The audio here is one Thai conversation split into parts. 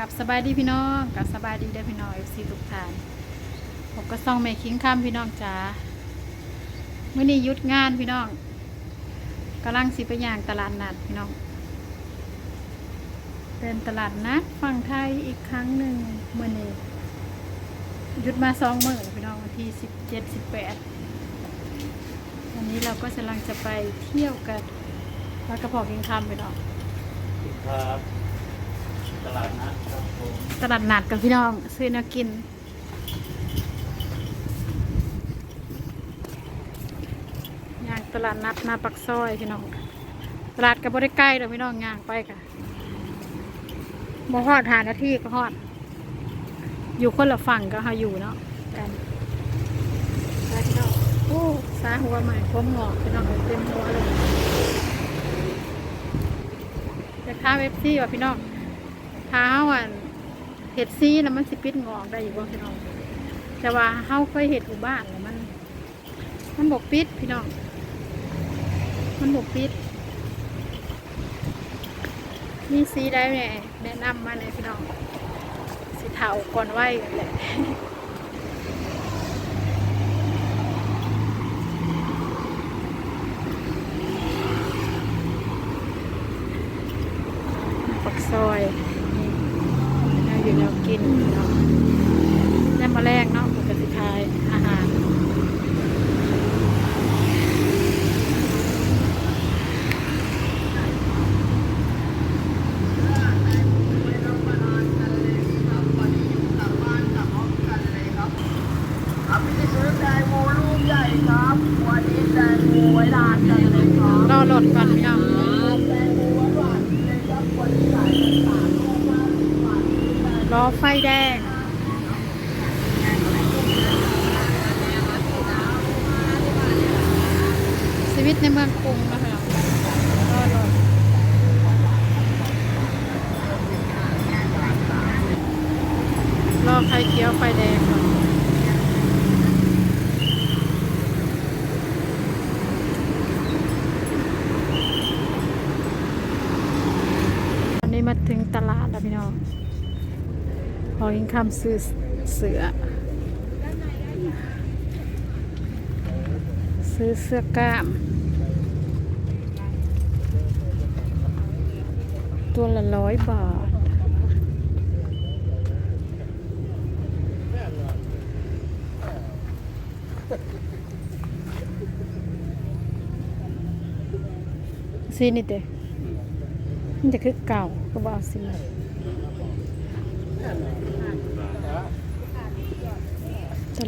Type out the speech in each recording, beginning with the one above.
กับสบายดีพี่น้องกับสบายดีได้พี่น้องเอฟซีทุกท่านผมก็ส่องแม่คิงค่ำพี่น้องจ๋าเมื่อนี้ยุดงานพี่น้องกำลังสิไปย่างตลาดนัดพี่น้องเดินตลาดนัดฝั่งไทยอีกครั้งหนึ่งเมื่อนี้ยุดมาสองมื้อพี่น้องวันที่สิบเจ็ดสิบแปดวันนี้เราก็กำลังจะไปเที่ยวกันวัดกระเพาะคิงค่ำพี่น้องครับ ตลาดนะครับผมตลาดนัดกับพี่น้องซื้อแนวกิน ย่างตลาดนัดหนาปักซอยพี่น้อง ตลาดกับบริใกล้เดี๋ยวพี่น้องย่างไปค่ะบ่ฮอดหานาทีก็ฮอด อยู่คนละฝั่งก็เฮาอยู่เนาะกันไปพี่น้องโอ้สาหัวใหม่ผมงอกพี่น้องเต็มหัวเลยจะค้าเว็บซี่ว่ะพี่น้อง ถ้าเฮาอันเห็ดซีแล้วมันสิปิดงอกได้อยู่บ่พี่น้อง แต่ว่าเฮาเคยเห็ดอยู่บ้านแล้วมัน มันบกปิดพี่น้อง มันบกปิด มีสีได้เนี่ยแนะนำมาเนี่ยพี่น้องสีเทาก่อนไหวกันแหละปักซอย อยู่แนวกินเนาะได้มาแรกเนาะปกติทายอาหาร ครับพี่ซื้อแตงโมลูกใหญ่ครับ วันนี้แตงโมไว้ลานกันเลยครับ รอรถก่อนพี่น้อง แตงโมหวานๆเลยครับวันนี้ขายกันสามลูกห้าสิบบาทนี่แตง รอ ไฟแดง ชีวิตในเมืองกรุงนะคะรอไฟเขียวไฟแดงก่อนอันนี้มาถึงตลาดแล้วพี่น้อง พอยิงคำซื้อเสือ ซื้อเสื้อกล้าม ตัวละร้อยบาท ซีนี่เด้มันจะคือเก่าก็บอาสิมา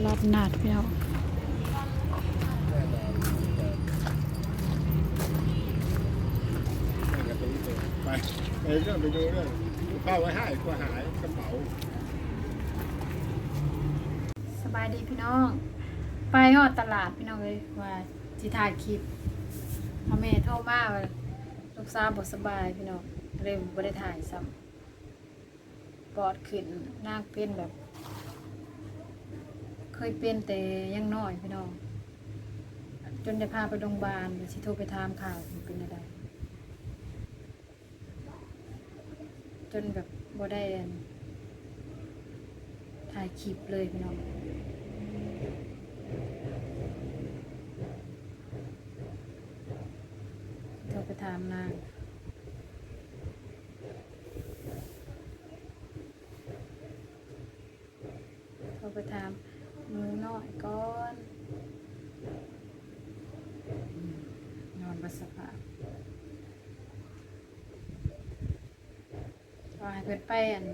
ลาดนัดพี่น้องไปไปเรื่องไปดูเรื่องเข้าไว้ให้ก็หายกระเป๋าสบายดีพี่น้อง ไปฮอดตลาดพี่น้องเลยว่าสิถ่ายคลิปพ่อแม่โทรมาว่าลูกสาวบ่สบายพี่น้องเลยบ่ได้ถ่ายซ้ำปอดขึ้นนางเป็นแบบ ยเป็นแต่ยังน้อยพี่น้อง จนได้พาไปโรงพยาบาลสิโทรไปถามข่าวเป็นอะไรจนแบบบ่ได้ถ่ายคลิปเลยพี่น้องโทรไปถามนางโทรไปถาม มือน้อยก่อนอืมนอนบัสภาพว่าให้เพิ่นไปอัน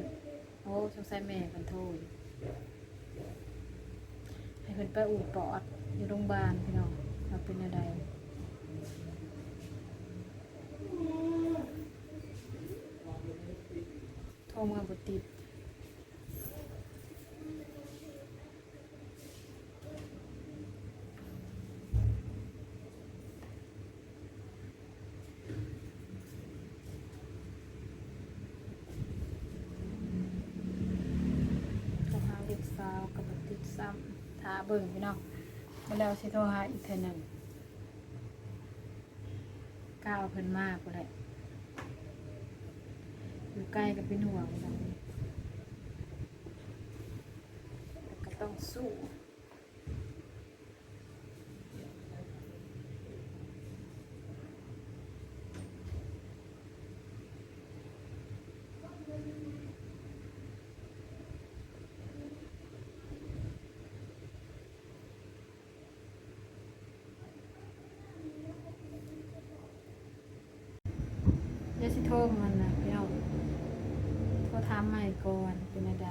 โอ้สงสัยแม่กันโทรอยู่ให้เพิ่นไปอูดปอดอยู่โรงพยาบาลพี่น้องเราเป็นอะไรโทรมาบติด ซ้ำทาเบิ่งพี่น้องแล้วสิโทรหาอีกเทนึงก้าวเพิ่นมากเลยอยู่ใกล้กับเป็นห่วงนะก็ต้องสู้ โทรมันนะพี่น้องโทรถามใหม่ก่อนเป็นอะไร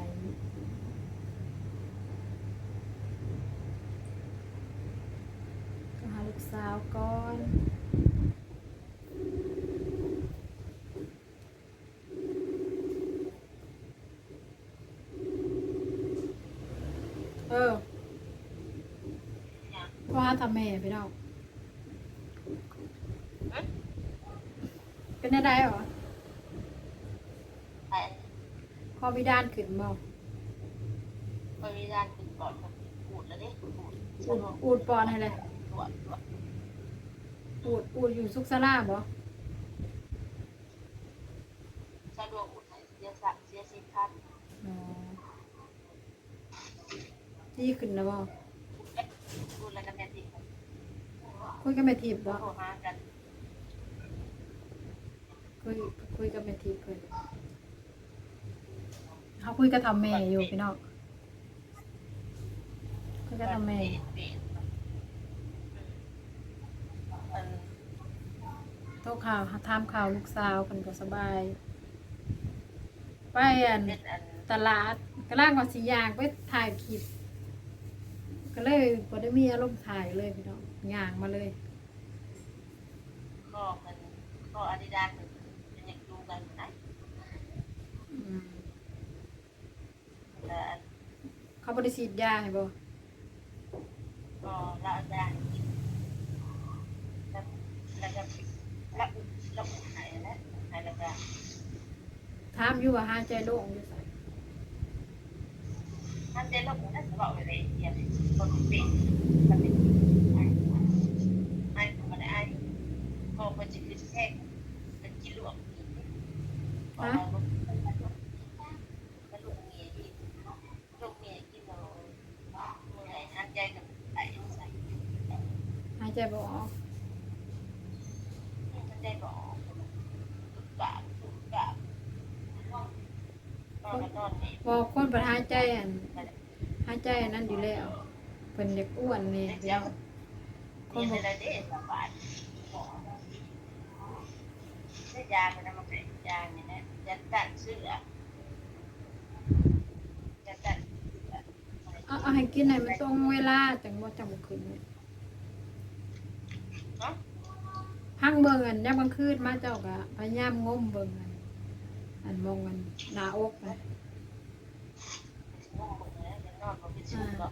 ก็หาลูกสาวก่อนเออโทรหาทำแม่พี่น้องเป็นอะไรหรอ ไอ้พอวิดานขึ้นบ่บริการติดก่อนกับปูดแล้วดิปูดอูดอูดปอนให้เลยตรวจตรวจอูดอูดอยู่ซุกซาลาบ่สะดวกอุดไหนเสียสักเสียสินค้าอ๋อที่ขึ้นแล้วบ่ดูแลกันแม่ติคุยกับแม่ทิพย์บ่โทรหากันคุยคุยกับแม่ทิพย์เพิ่น เขาคุยกับทำแม่อยู่พี่น้องคุยกับทำแม่อันโทรข่าวถามข่าวลูกสาวเพิ่นก็สบาย ไปอันเป็นอันตลาดกำลังว่าสิย่างไปถ่ายคลิปก็เลยบ่ได้มีอารมณ์ถ่ายเลยพี่น้องย่างมาเลยก็มันก็อาดิดาสเป็นอยากดูกันนะ อืม แต่เขาบ่ได้ฉีดยาให้บ่ก็ละอาจารย์กินแล้วแล้วก็ละอุละอุหายแล้วหายแล้วก็ถามอยู่ว่าหายใจโล่งอยู่ไสท่านเจ้าละอุนั่นจะบอกอะไรอย่างคนเป็นมันเป็นไอ้ไอ้มันไอ้ก็มันจะคือแท้เป็นกิโลก็ลูกลูกเมียที่ลูกเมียกินเราเมื่อยหัน ใจกับไอ้ใส่หายใจบ่ออกมันได้บอกตุกกะตุกกะนอนนอนนี่บ่คนบ่หายใจอันหายใจอันนั้นอยู่แล้วเพิ่นอยากอ้วนนี่พี่น้องมีอะไรเด้สบายได้ยามันมาเป็นยาเนี่ยนะยาตัดเสื้อยาตัด เอาเอา ให้กินให้มันตรงเวลาจังบ่จังบ่ขึ้นเนี่ยเนาะพังเบิ่งอันยามกลางคืนมาเจ้าก็พยายามงมเบิ่งอันอันมองอันหน้าอกนะนอนนอนก็เป็นชื่อก็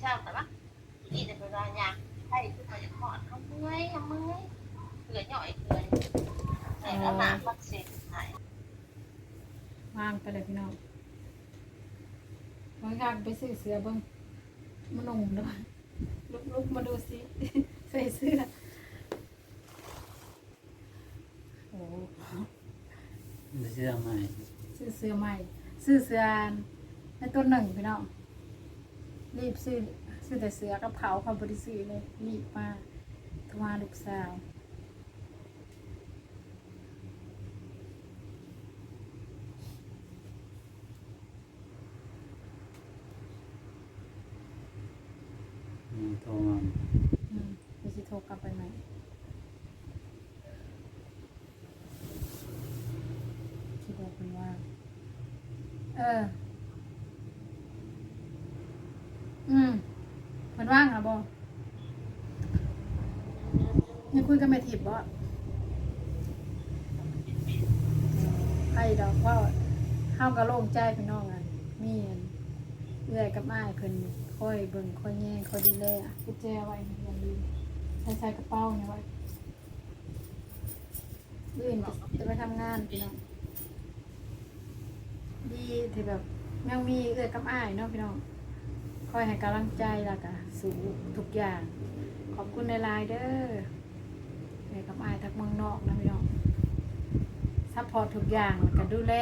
เช้าแต่ว่านี่จะเป็นรายยางให้ขึ้นมาจะทอดเขาเมื่อยเมื่อยเกลือหน่อยเกลือแต่ก็น้ำมันเสร็จหายวางไปเลยพี่น้องบางอยางไปซื้อเสื้อเบิ่งมันนุ่มด้วยลุกลุกมาดูสิ ใส่เสื้อ โอ้เสื้อใหม่ซื้อเสื้อใหม่ ซื้อเสื้อในตัวหนึ่งพี่น้อง รีบซื้อซื้อแต่เสื้อกับเขาเขาบริซื้อเลย รีบมาทรมาลูกสาว อืมโทรมาอืมเดี๋ยวสิโทรกลับไปใหม่ที่บอกเป็นว่า เออ อืมมันว่างเหรอโบยังคุยกับแม่ทิพย์บ่ใครดอกว่าเฮาก็โล่งใจพี่น้องอะมีอันเอื้อยกับอ้ายเพิ่น คอยเบิ่งคอยแย่งคอยดูแลอะกุญแจไว้อย่าลืมใส่ใส่กระเป๋าเนี่ยไว้ลื่นจะไปทำงานพี่น้องดีที่แบบยังมีเอื้อยกับอ้ายเนาะพี่น้องคอยให้กำลังใจแล้วก็สู้ทุกอย่าง ขอบคุณในไลน์เด้อไปกับอายทักเมืองนอกนะพี่น้องซัพพอร์ตทุกอย่างแล้วก็ดูแล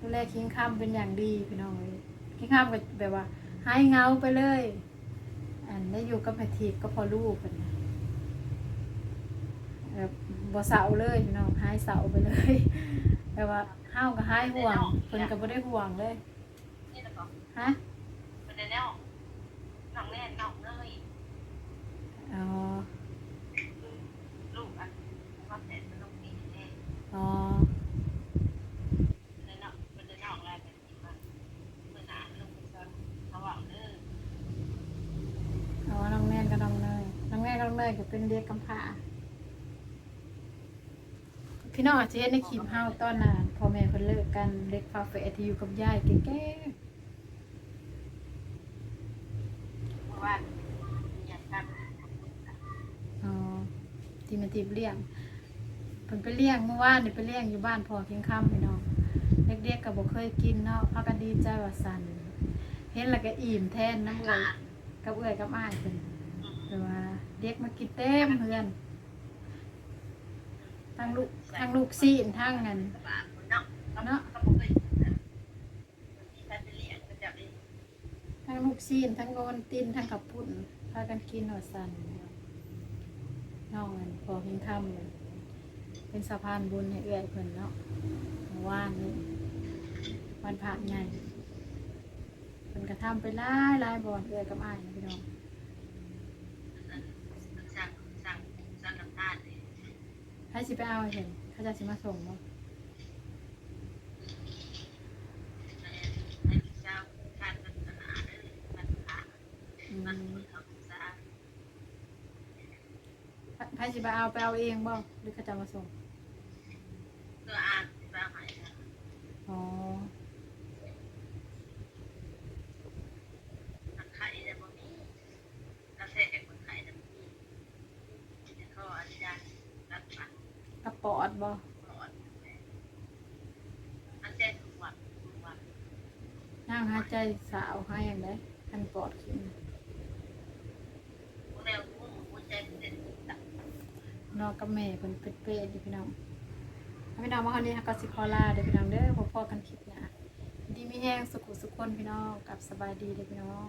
ดูแลคิงคำเป็นอย่างดีพี่น้องเลยคิงคำก็แบบว่า หายเหงาไปเลย อันได้อยู่กับแม่ทีบก็พอลูกกันนะแบบบ่เศร้าเลยพี่น้องหายเศร้าไปเลยแบบว่าห้าวก็หายห่วงเพิ่นก็บ่ได้ห่วงเลยนี่นะบอกฮะมันแน่น้องแน่น้องเลยอ๋อลูกอันว่าแต่ลูกนี่แน่อ๋อ เลยเนาะมันจะน้องอะไรแบบนี้มาเมื่อนานลูกไปซ้อนเขาบอกเออ อ๋อน้องแน่นกับน้องเนยน้อง แน่นกับน้องเนยก็เป็นเด็กกำพร้าพี่น้องอาจจะเห็นในคลิปเฮาตอนนั้นพ่อแม่เพิ่นเลิกกันเด็กฟาเฟะที่อยู่กับยายแก่ๆเมื่อวานอยากทำอ๋อที่มันทีบเลี้ยงเพิ่นไปเลี้ยงเมื่อวานนี่ไปเลี้ยงอยู่บ้านพ่อเพียงค่ำพี่น้องเด็กๆก็บ่เคยกินเนาะพากันดีใจว่าสั่นเห็นแล้วก็อิ่มแทนน้ำเอ้ยกับเอ้ยกับอ้ายเพิ่นแต่ว่า เด็กมากินเต็มเฮือนทั้งลูกทั้งลูกซีนทั้งเงินกระบะคนเนาะเขาเนาะเขาบอกเลยที่ใครไปเลี้ยงก็จะเองทั้งลูกซีนทั้งโกนตินทั้งขับปุ่นพากันกินว่าสั่นน้องเงินพอเพียงค่ำเป็นสะพานบุญให้เอื้อยเพิ่นเนาะเมื่านนี้วันพระใหญ่เพิ่นกระทำไปหลายหลายบอนเอื้อยกับอ้ายนะพี่น้อง สั่งสั่งสั่งน้ำตาลเลย ให้สิไปเอาให้เห็นเขาจะสิมาส่งบ่ให้เจ้าทานศาสนาเลยมันขาอืมันมเขาซาให้สิไปเอาไปเอาเองบ่หรือเขาจะมาส่ง ตัวอ่านบางหาย อ๋อ นักไข่แต่บ่มีกาแฟคนไข่แต่บ่มีจะเขาอาจารย์รักษาก ระปอดบ่ ปอดอันเจ็ดวันวัน ย่างหายใจสาวให้อย่างไดคันปอดขึ้นแนวงูหัวใจเต้นตับนอกกับแม่เพิ่นเป็ดเป็ดอยู่พี่น้องเอาพี่น้องมาคราวนี้ก็สิขอลาเด้อพี่น้องเด้อพบพอกันคลิปหน้าดีมีแห้งสุขุสุขคนพี่น้องกลับสบายดีเด้อพี่น้อง